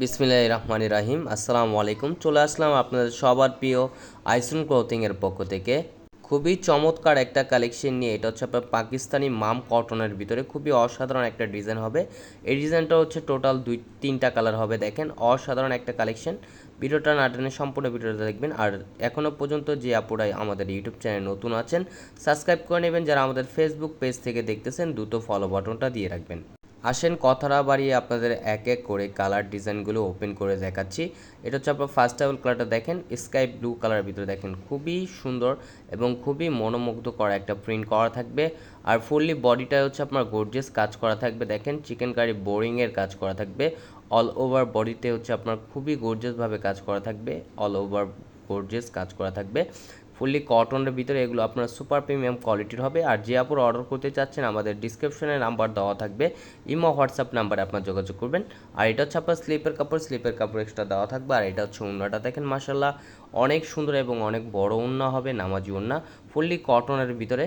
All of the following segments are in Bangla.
বিসমিল্লাহ রহমান রাহিম। আসসালামু আলাইকুম। চলে আসলাম আপনাদের সবার প্রিয় আইসুন ক্লোথিংয়ের পক্ষ থেকে। খুবই চমৎকার একটা কালেকশন নিয়ে, এটা হচ্ছে আপনার পাকিস্তানি মাম কটনের ভিতরে। খুবই অসাধারণ একটা ডিজাইন হবে। এই ডিজাইনটা হচ্ছে টোটাল দুই, তিনটা কালার হবে, দেখেন। অসাধারণ একটা কালেকশন। ভিডিওটা না টেনে সম্পূর্ণ ভিডিওটা দেখবেন। আর এখনও পর্যন্ত যে আপুরাই আমাদের ইউটিউব চ্যানেল নতুন আছেন, সাবস্ক্রাইব করে নেবেন। যারা আমাদের ফেসবুক পেজ থেকে দেখতেছেন, দ্রুত ফলো বাটনটা দিয়ে রাখবেন। আসেন কথাটা বাড়িয়ে আপনাদের এক এক করে কালার ডিজাইনগুলো ওপেন করে দেখাচ্ছি। এটা হচ্ছে আপনার ফার্স্ট টাইম কালারটা দেখেন স্কাই ব্লু কালারের ভিতরে দেখেন, খুবই সুন্দর এবং খুবই মনোমুগ্ধ করা একটা প্রিন্ট করা থাকবে। আর ফুললি বডিটা হচ্ছে আপনার গর্জিয়াস কাজ করা থাকবে, দেখেন চিকেন কারি বোরিংয়ের কাজ করা থাকবে। অল ওভার বডিতে হচ্ছে আপনার খুবই গর্জিয়াসভাবে কাজ করা থাকবে অল ওভার গর্জিয়াস কাজ করা থাকবে। ফুললি কটনের ভিতরে এগুলো আপনার সুপার প্রিমিয়াম কোয়ালিটির হবে। আর যে আপুর অর্ডার করতে চাচ্ছেন, আমাদের ডিসক্রিপশনে নাম্বার দেওয়া থাকবে। ইমো হোয়াটসঅ্যাপ নাম্বারে আপনার যোগাযোগ করবেন। আর এটা হচ্ছে আপনার স্লিপের কাপড় স্লিপের কাপড় এক্সট্রা দেওয়া থাকবে। আর এটা হচ্ছে উন্নাটা দেখেন মাসাল্লাহ অনেক সুন্দর এবং অনেক বড় উন্না হবে, নামাজি উন্না ফুললি কটনের ভিতরে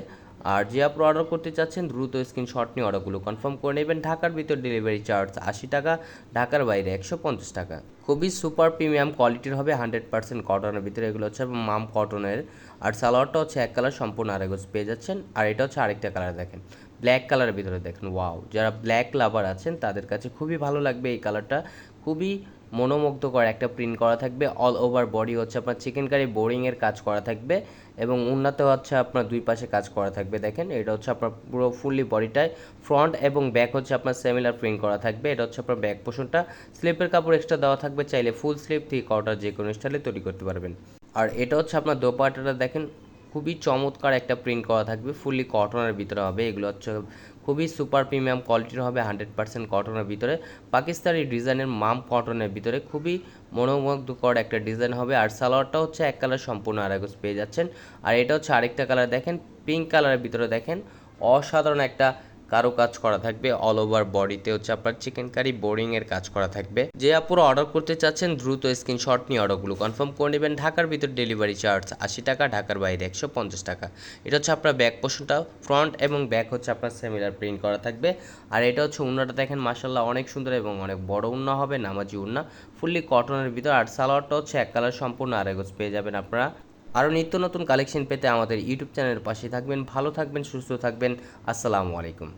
আর যে আপনি অর্ডার করতে চাচ্ছেন, দ্রুত স্ক্রিনশট নিয়ে অর্ডারগুলো কনফার্ম করে নেবেন। ঢাকার ভিতর ডেলিভারি চার্জ আশি টাকা, ঢাকার বাইরে একশো পঞ্চাশ টাকা। খুবই সুপার প্রিমিয়াম কোয়ালিটির হবে হান্ড্রেড পার্সেন্ট কটনের ভিতরে এগুলো হচ্ছে মাম কটনের আর সালোয়ারটা হচ্ছে এক কালার সম্পূর্ণ আরেকজ পেয়ে যাচ্ছেন। আর এটা হচ্ছে আরেকটা কালার দেখেন ব্ল্যাক কালারের ভিতরে দেখেন। ওয়াও যারা ব্ল্যাক লাভার আছেন, তাদের কাছে খুবই ভালো লাগবে এই কালারটা খুবই মনোমুগ্ধকর একটা প্রিন্ট করা থাকবে। অল ওভার বডি হচ্ছে আপনার চিকেন কারি বোরিংয়ের কাজ করা থাকবে এবং উন্নত হচ্ছে আপনার দুই পাশে কাজ করা থাকবে দেখেন। এটা হচ্ছে আপনার পুরো ফুললি বডিটায় ফ্রন্ট এবং ব্যাক হচ্ছে আপনার সেমিলার প্রিন্ট করা থাকবে। এটা হচ্ছে আপনার ব্যাক পোষণটা স্লিপের কাপড় এক্সট্রা দেওয়া থাকবে। চাইলে ফুল স্লিপ থেকে কটার যে কোনো স্টাইলে তৈরি করতে পারবেন। আর এটা হচ্ছে আপনার দোপাটাটা দেখেন। খুবই চমৎকার একটা প্রিন্ট করা থাকবে। ফুললি কটনের ভিতরে হবে। এগুলো হচ্ছে খুবই সুপার প্রিমিয়াম কোয়ালিটির হবে, হান্ড্রেড পার্সেন্ট কটনের ভিতরে। পাকিস্তানি ডিজাইনের মাম কটনের ভিতরে খুবই মনোমুগ্ধকর একটা ডিজাইন হবে, আর সালোয়ারটা হচ্ছে এক কালার সম্পূর্ণ আরেকজ পেয়ে যাচ্ছেন। আর এটা হচ্ছে আরেকটা কালার দেখেন পিঙ্ক কালারের ভিতরে দেখেন, অসাধারণ একটা কারও কাজ করা থাকবে অল ওভার বডিতে হচ্ছে আপনার চিকেন কারি বোরিংয়ের কাজ করা থাকবে। যে আপুরা অর্ডার করতে চাচ্ছেন, দ্রুত স্ক্রিনশট নিয়ে অর্ডারগুলো কনফার্ম করে নেবেন। ঢাকার ভিতর ডেলিভারি চার্জ আশি টাকা, ঢাকার বাইরে একশো পঞ্চাশ টাকা। এটা হচ্ছে আপনার ব্যাক পোর্শনটা ফ্রন্ট এবং ব্যাক হচ্ছে আপনার সেমিলার প্রিন্ট করা থাকবে। আর এটা হচ্ছে উন্নাটা দেখেন মাসাল্লাহ অনেক সুন্দর এবং অনেক বড় উন্না হবে, নামাজি উন্না। ফুললি কটনের ভিতর আর সালোয়ারটা হচ্ছে এক কালার সম্পূর্ণ আরেগজ পেয়ে যাবেন আপনারা। আরও নিত্য নতুন কালেকশন পেতে আমাদের ইউটিউব চ্যানেলের পাশে থাকবেন, ভালো থাকবেন, সুস্থ থাকবেন, আসসালামু আলাইকুম।